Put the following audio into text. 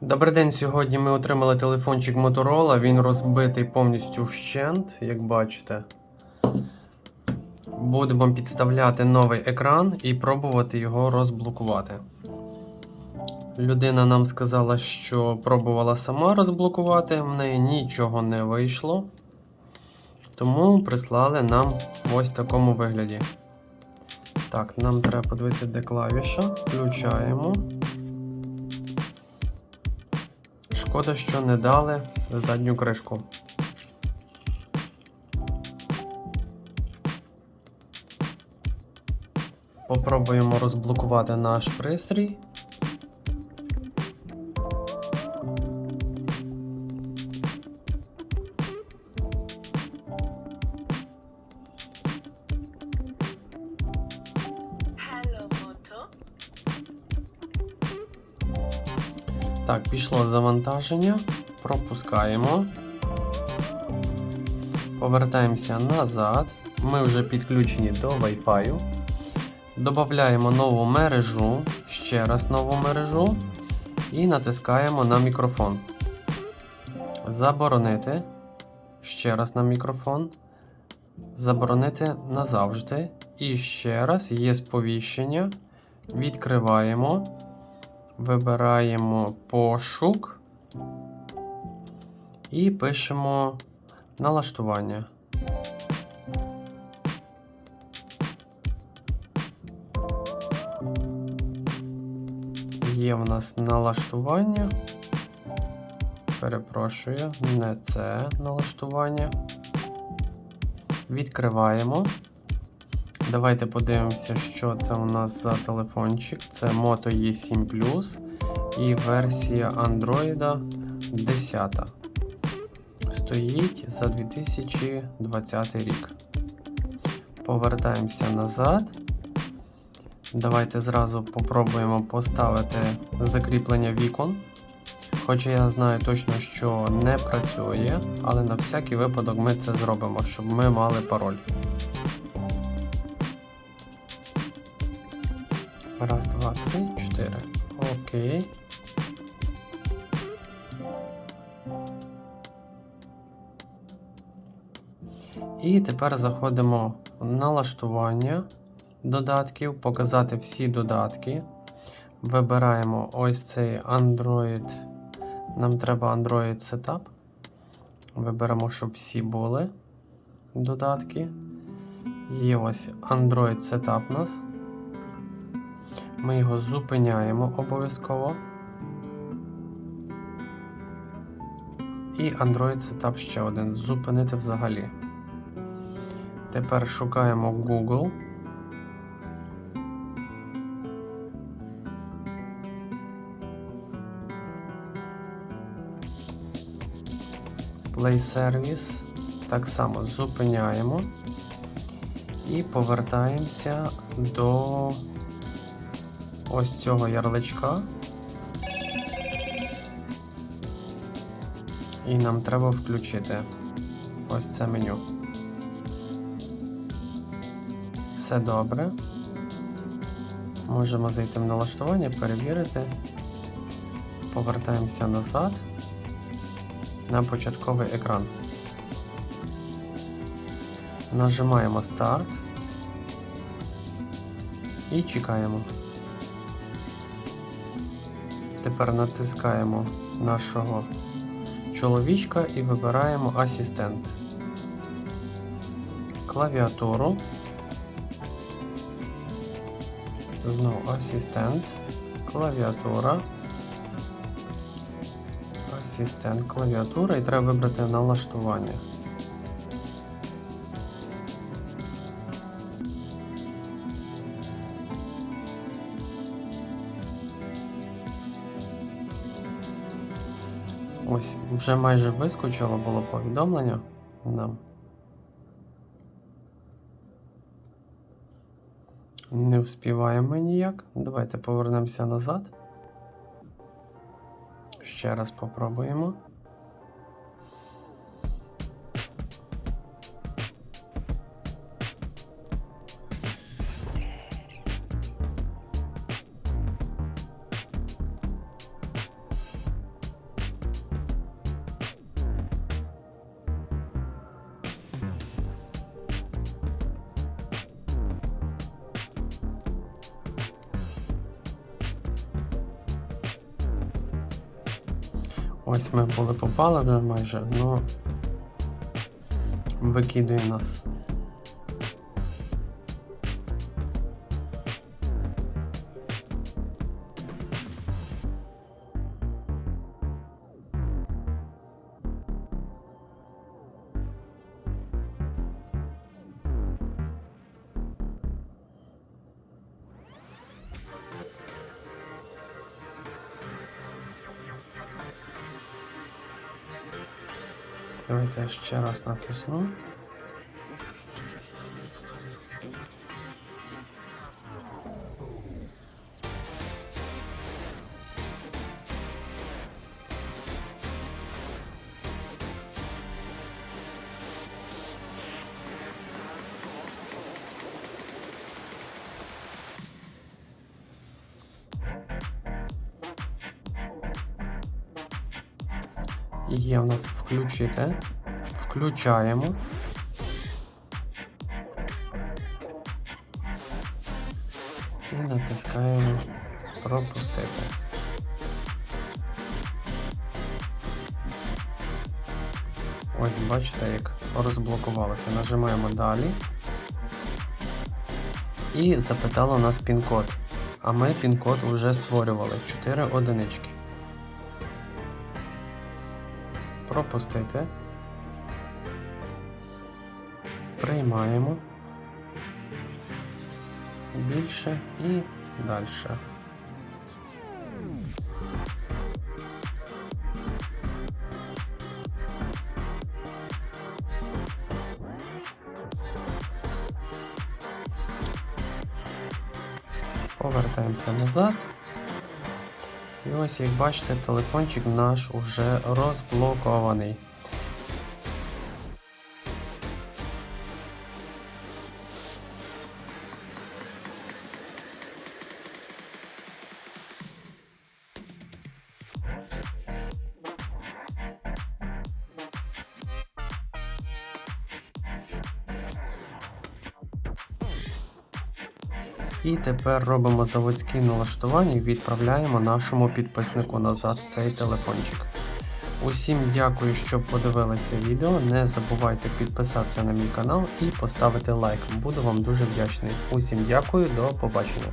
Добрий день. Сьогодні ми отримали телефончик Motorola. Він розбитий повністю вщент, як бачите. Будемо підставляти новий екран і пробувати його розблокувати. Людина нам сказала, що пробувала сама розблокувати, в неї нічого не вийшло. Тому прислали нам ось в такому вигляді. Так, нам треба подивитися, де клавіша. Включаємо. Шкода, що не дали задню кришку. Попробуємо розблокувати наш пристрій. Так, пішло завантаження. Пропускаємо. Повертаємося назад. Ми вже підключені до Wi-Fi. Додаємо нову мережу, ще раз нову мережу. І натискаємо на мікрофон. Заборонити. Ще раз на мікрофон. Заборонити назавжди. І ще раз є сповіщення. Відкриваємо. Вибираємо пошук і пишемо налаштування. Є в нас налаштування. Перепрошую, не це налаштування. Відкриваємо. Давайте подивимося, що це у нас за телефончик. Це Moto E7 Plus і версія Android 10. Стоїть за 2020 рік. Повертаємося назад. Давайте зразу попробуємо поставити закріплення вікон. Хоча я знаю точно, що не працює, але на всякий випадок ми це зробимо, щоб ми мали пароль. Раз, два, три, чотири. Окей. І тепер заходимо в налаштування додатків, показати всі додатки. Вибираємо ось цей Android. Нам треба Android Setup. Виберемо, щоб всі були додатки. Є ось Android Setup у нас. Ми його зупиняємо обов'язково. І Android Setup ще один. Зупинити взагалі. Тепер шукаємо Google. Play Service. Так само зупиняємо і повертаємося до ось цього ярличка. І нам треба включити ось це меню. Все добре. Можемо зайти в налаштування, перевірити. Повертаємося назад на початковий екран. Нажимаємо старт і чекаємо. Тепер натискаємо нашого чоловічка і вибираємо асистент. Клавіатуру. Знову асистент, клавіатура. Асистент, клавіатура і треба вибрати налаштування. Ось, вже майже вискочило було повідомлення нам. Не вспіваємо ніяк. Давайте повернемося назад. Ще раз попробуємо. Ось ми були попали вже майже, ну викидує нас. Давайте я ще раз натисну. Є в нас включити. Включаємо. І натискаємо пропустити. Ось бачите, як розблокувалося. Нажимаємо далі. І запитало нас пін-код. А ми пін-код вже створювали 4 одинички. Пропустити. Приймаємо. Більше і далі. Повертаємося назад. І ось, як бачите, телефончик наш уже розблокований. І тепер робимо заводські налаштування і відправляємо нашому підписнику назад цей телефончик. Усім дякую, що подивилися відео. Не забувайте підписатися на мій канал і поставити лайк. Буду вам дуже вдячний. Усім дякую, до побачення.